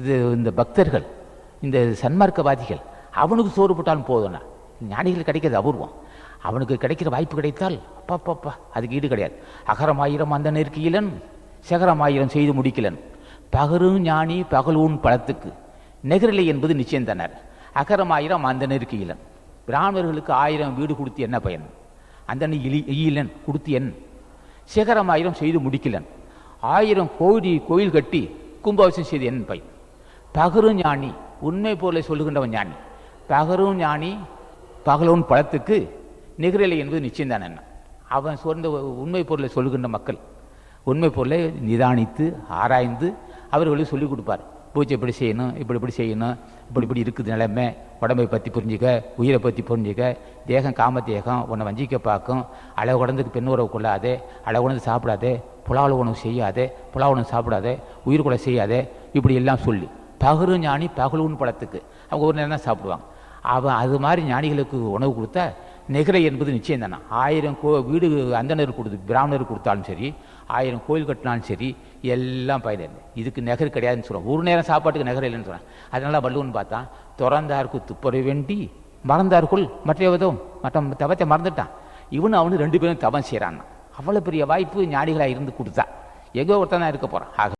இது இந்த பக்தர்கள் இந்த சன்மார்க்கவாதிகள் அவனுக்கு சோறு போட்டாலும் போதும்னா ஞானிகள் கிடைக்கிறது அபூர்வம். அவனுக்கு கிடைக்கிற வாய்ப்பு கிடைத்தால் அப்பா அதுக்கு ஈடு கிடையாது. அகரமாயிரம் அந்த நெருக்கியிலன் சகரம் ஆயிரம் செய்து முடிக்கலன். பகரும் ஞானி பகலூன் பழத்துக்கு. நெகரில்லை என்பது நிச்சயம் தனர் அகரமாயிரம் அந்த நெருக்கியிலன் பிராமணர்களுக்கு ஆயிரம் வீடு கொடுத்து என்ன பயன்? அந்த இலி ஈலன் கொடுத்து என். சிகரமாயிரம் செய்து முடிக்கலன். ஆயிரம் கோடி கோயில் கட்டி கும்பாபிஷேகம் செய்து என் பயன். பகரும் ஞானி உண்மை பொருளை சொல்லுகின்றவன் ஞானி. பகரும் ஞானி பகலவன் பழத்துக்கு நிகரில்லை என்பது நிச்சயம் தான் என்ன? அவன் சொந்த உண்மை பொருளை சொல்லுகின்ற மக்கள் உண்மை பொருளை நிதானித்து ஆராய்ந்து அவர்களுக்கு சொல்லிக் கொடுப்பார். பூஜை இப்படி செய்யணும் இப்படி இப்படி செய்யணும் இப்படி இப்படி இருக்குது நிலைமை உடம்பை பற்றி புரிஞ்சுக்க உயிரை பற்றி புரிஞ்சுக்க தேகம் காமத்தேகம் உன்னை வஞ்சிக்க பார்க்கும் அளவு குழந்தைக்கு பெண் உறவு கொள்ளாதே அளவு குழந்தை சாப்பிடாதே புலாவில் உணவு செய்யாதே புலாவ் உணவு சாப்பிடாதே உயிர் கொலை செய்யாதே இப்படி எல்லாம் சொல்லி. பகரு ஞானி பகலுன்னு படத்துக்கு அவங்க ஒரு நேரம் தான் சாப்பிடுவாங்க. அவன் அது மாதிரி ஞானிகளுக்கு உணவு கொடுத்தா நெகிரை என்பது நிச்சயம் தானே? ஆயிரம் கோ வீடு அந்தனர் கொடுத்து பிராமணர் கொடுத்தாலும் சரி ஆயிரம் கோயில் கட்டினாலும் சரி எல்லாம் பயன் இதுக்கு நெகர் கிடையாதுன்னு சொல்கிறோம் ஒரு நேரம் சாப்பாட்டுக்கு நெகர் இல்லைன்னு சொல்கிறேன் அதனால வள்ளுவன் பார்த்தா திறந்தாருக்கு துப்புற வேண்டி மறந்தாருக்குள் மற்ற விதம் மற்ற தவத்தை மறந்துட்டான். இவனு அவனு ரெண்டு பேரும் தவம் செய்கிறான் அவ்வளோ பெரிய வாய்ப்பு ஞானிகளாக இருந்து கொடுத்தா. எங்கே ஒருத்தன் இருக்க போகிறான் ஆக